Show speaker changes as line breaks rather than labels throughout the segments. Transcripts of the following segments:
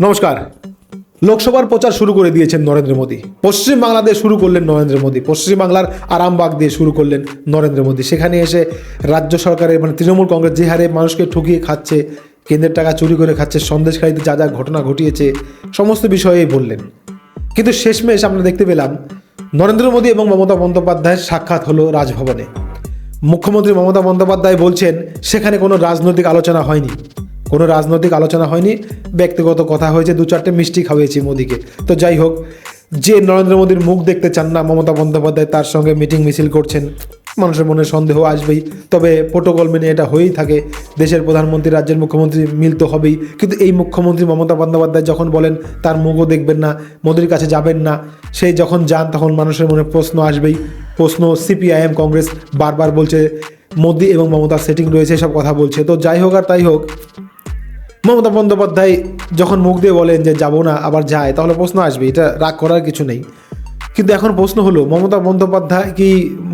নমস্কার। লোকসভার প্রচার শুরু করে দিয়েছেন নরেন্দ্র মোদী। পশ্চিম বাংলা দিয়ে শুরু করলেন নরেন্দ্র মোদী। পশ্চিম বাংলার আরামবাগ দিয়ে শুরু করলেন নরেন্দ্র মোদী। সেখানে এসে রাজ্য সরকারের মানে তৃণমূল কংগ্রেস যে হারে মানুষকে ঠকিয়ে খাচ্ছে, কেন্দ্রের টাকা চুরি করে খাচ্ছে, সন্দেশখালিতে যা যা ঘটনা ঘটিয়েছে, সমস্ত বিষয়েই বললেন। কিন্তু শেষমেশ আমরা দেখতে পেলাম, নরেন্দ্র মোদী এবং মমতা বন্দ্যোপাধ্যায়ের সাক্ষাৎ হলো রাজভবনে। মুখ্যমন্ত্রী মমতা বন্দ্যোপাধ্যায় বলছেন, সেখানে কোনো রাজনৈতিক আলোচনা হয়নি। কোনো রাজনৈতিক আলোচনা হয়নি, ব্যক্তিগত কথা হয়েছে, দু চারটে মিষ্টি খাওয়িয়েছি মোদিকে। তো যাই হোক, যে নরেন্দ্র মোদীর মুখ দেখতে চান না, মমতা বন্দ্যোপাধ্যায় তার সঙ্গে মিটিং মিছিল করছেন, মানুষের মনে সন্দেহ আসবেই। তবে প্রোটোকল মেনে এটা হয়েই থাকে, দেশের প্রধানমন্ত্রী, রাজ্যের মুখ্যমন্ত্রী মিল তো হবেই। কিন্তু এই মুখ্যমন্ত্রী মমতা বন্দ্যোপাধ্যায় যখন বলেন, তার মুখও দেখবেন না, মোদির কাছে যাবেন না, সেই যখন যান তখন মানুষের মনে প্রশ্ন আসবেই। প্রশ্ন সিপিআইএম কংগ্রেস বারবার বলছে, মোদি এবং মমতার সেটিং রয়েছে সব কথা বলছে। তো যাই হোক আর তাই হোক মমতা বন্দ্যোপাধ্যায় যখন মুখ দিয়ে বলেন যে যাব না, আবার যায়, তাহলে প্রশ্ন আসবে, এটা রাগ করার কিছু নেই। কিন্তু এখন প্রশ্ন হলো, মমতা বন্দ্যোপাধ্যায় কি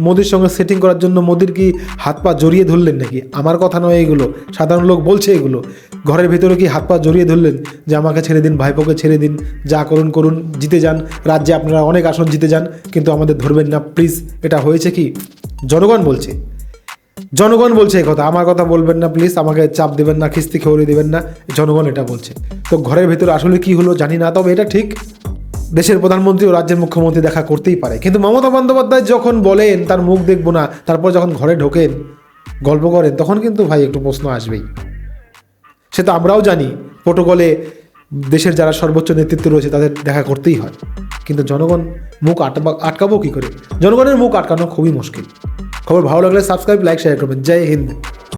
মোদির সঙ্গে সেটিং করার জন্য মোদির কি হাত পা জড়িয়ে ধরলেন নাকি? আমার কথা নয় এগুলো, সাধারণ লোক বলছে এগুলো। ঘরের ভেতরে কি হাত পা জড়িয়ে ধরলেন যে আমাকে ছেড়ে দিন, ভাইপোকে ছেড়ে দিন, যা করুন করুন, জিতে যান, রাজ্যে আপনারা অনেক আসন জিতে যান, কিন্তু আমাদের ধরবেন না প্লিজ এটা হয়েছে কি? জনগণ বলছে। জনগণ বলছে এই কথা। আমার কথা বলবেন না প্লিজ আমাকে চাপ দেবেন না, খিস্তি খেউরি দেবেন না। জনগণ এটা বলছে। তো ঘরের ভেতরে আসলে কি হলো জানি না, তবে এটা ঠিক। দেশের প্রধানমন্ত্রী ও রাজ্যের মুখ্যমন্ত্রী দেখা করতেই পারে। কিন্তু মমতা বন্দ্যোপাধ্যায় যখন বলেন, তার মুখ দেখব না, তারপর যখন ঘরে ঢোকেন, গল্প করেন, তখন কিন্তু ভাই একটু প্রশ্ন আসবেই। সে তো আমরাও জানি, প্রোটোকলে দেশের যারা সর্বোচ্চ নেতৃত্ব রয়েছে, তাদের দেখা করতেই হয়। কিন্তু জনগণ মুখ আটকাবো কী করে? জনগণের মুখ আটকানো খুবই মুশকিল। খবর ভালো লাগলে সাবস্ক্রাইব লাইক শেয়ার করবেন জয় হিন্দ